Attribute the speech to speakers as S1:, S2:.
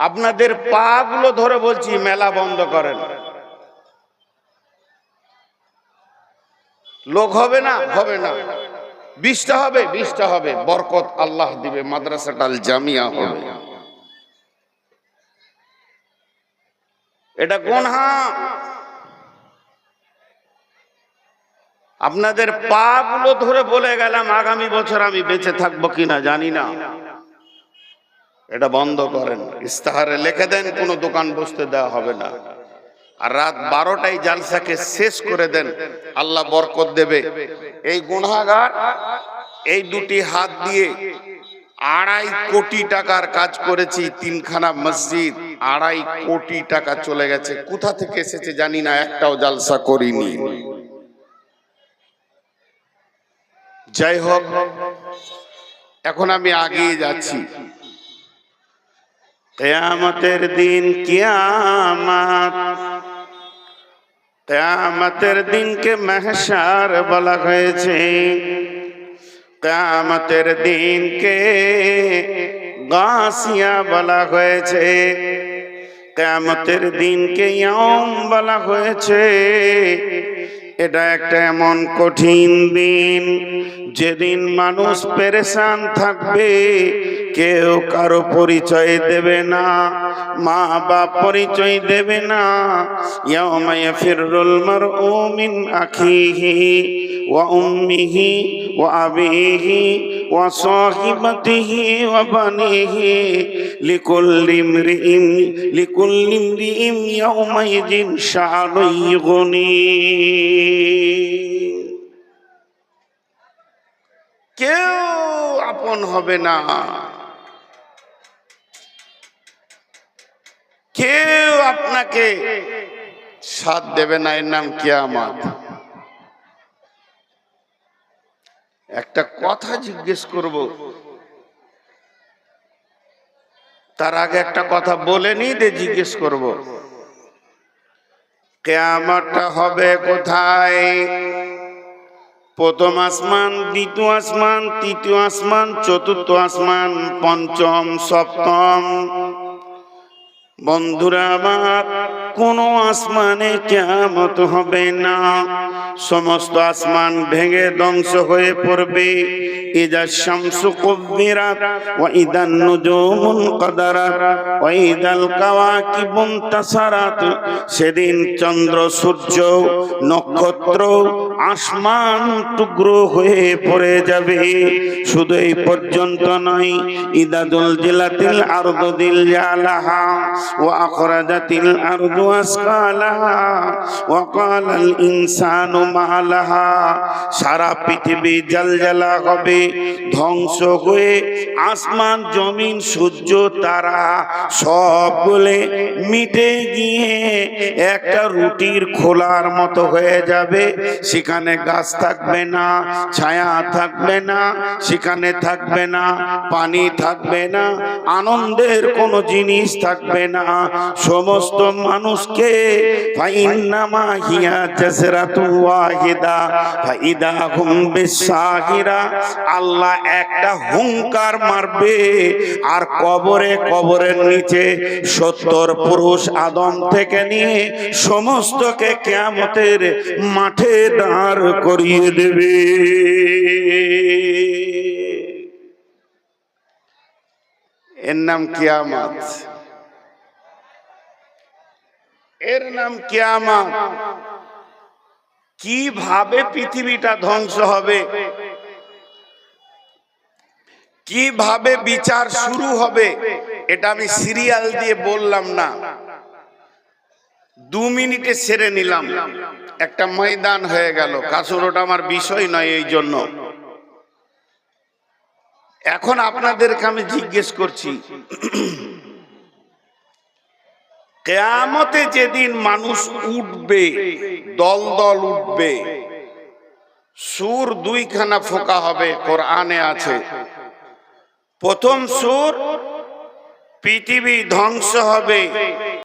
S1: আপনাদের পা গুলো ধরে বলছি, মেলা বন্ধ করেন। লোক হবে না? হবে না। বিশটা হবে? বিশটা হবে। বরকত আল্লাহ দিবে মাদ্রাসাটাল জামিয়া হবে। এটা গোনহা আপনাদের পা গুলো ধরে বলে গেলাম, আগামী বছর আমি বেঁচে থাকব কিনা জানি না। এটা বন্ধ করেন। ইস্তাহারে লিখে দেন, কোনো দোকান বসতে দেওয়া হবে না। আর রাত বারোটায় জালসাকে শেষ করে দেন, আল্লাহ বরকত দেবে। এই গুনাগার এই দুটি হাত দিয়ে আড়াই কোটি টাকার কাজ করেছি, তিনখানা মসজিদ, আড়াই কোটি টাকা চলে গেছে। কোথা থেকে এসেছে জানি না, একটাও জালসা করিনি। যাই হোক, এখন আমি আগিয়ে যাচ্ছি। কেয়ামতের দিন কিয়ামত। কেয়ামতের দিনকে মেহসার বলা হয়েছে। কেয়ামতের দিনকে গাছিয়া বলা হয়েছে। কেয়ামতের দিনকে ইয়ম বলা হয়েছে। এটা একটা এমন কঠিন দিন। যেদিন মানুষ পেরেশান থাকবে, কেউ কারও পরিচয় দেবে না, মা বাপ পরিচয় দেবে না। ইয়াউমা ইয়াফিরুল মারউ মিন আখিহি। ওয়া সাহিবাতিহি ওয়া বানিহি লিকুল্লি ইমরিইন লিকুল্লি ইমরিইন ইয়াউমাইযিন শাআনুন ইগনি কেউ আপন হবে না। কেউ আপনাকে সাথ দেবে না। এর নাম কিয়ামত। একটা কথা জিজ্ঞেস করব। তার আগে একটা কথা বলে নি দে জিজ্ঞেস করব। কেয়ামতটা হবে কোথায়? প্রথম আসমান, দ্বিতীয় আসমান, তৃতীয় আসমান, চতুর্থ আসমান, পঞ্চম, সপ্তম। বন্ধুরা, আমার কোন আসমানে কেমত হবে না। সমস্ত আসমান ভেঙে ধ্বংস হয়ে পড়বে। তাসারাত। সেদিন চন্দ্র, সূর্য, নক্ষত্র আসমান টুকরো হয়ে পড়ে যাবে। শুধু এই পর্যন্ত নয় ইদাদুল জিলাতিল আরদু দিল আখরাজাতিল আরদু আসকালাহা ওয়া ক্বালাল ইনসানু মালাহা সারা পৃথিবী জলজলা হবে, ধ্বংস হয়ে আসমান, জমিন, সূর্য, তারা সব বলে মিটে গিয়ে একটা রুটির খোলার মতো হয়ে যাবে। সেখানে গাছ থাকবে না, ছায়া থাকবে না, সেখানে থাকবে না, পানি থাকবে না, আনন্দের কোনো জিনিস থাকবে না। সমস্ত মানুষকে আল্লাহ একটা হুঙ্কার মারবে আর কবরে কবরের নিচে সত্তর পুরুষ আদম থেকে নিয়ে সমস্তকে কেয়ামতের মাঠে দাঁড় করিয়ে দেবে। এর নাম কিয়ামত। এর নাম কিয়ামত। কীভাবে পৃথিবীটা ধ্বংস হবে? কীভাবে বিচার শুরু হবে? এটা আমি সিরিয়াল দিয়ে বললাম না। দু মিনিটে সেরে নিলাম। একটা ময়দান হয়ে গেল। কাসুর, ওটা আমার বিষয় নয় এই জন্য। এখন আপনাদেরকে আমি জিজ্ঞেস করছি কেয়ামতে যেদিন মানুষ উঠবে, দল দল উঠবে, সুর দুইখানা ফোকা হবে, কোরআনে আছে। প্রথম সুর, পৃথিবী ধ্বংস হবে।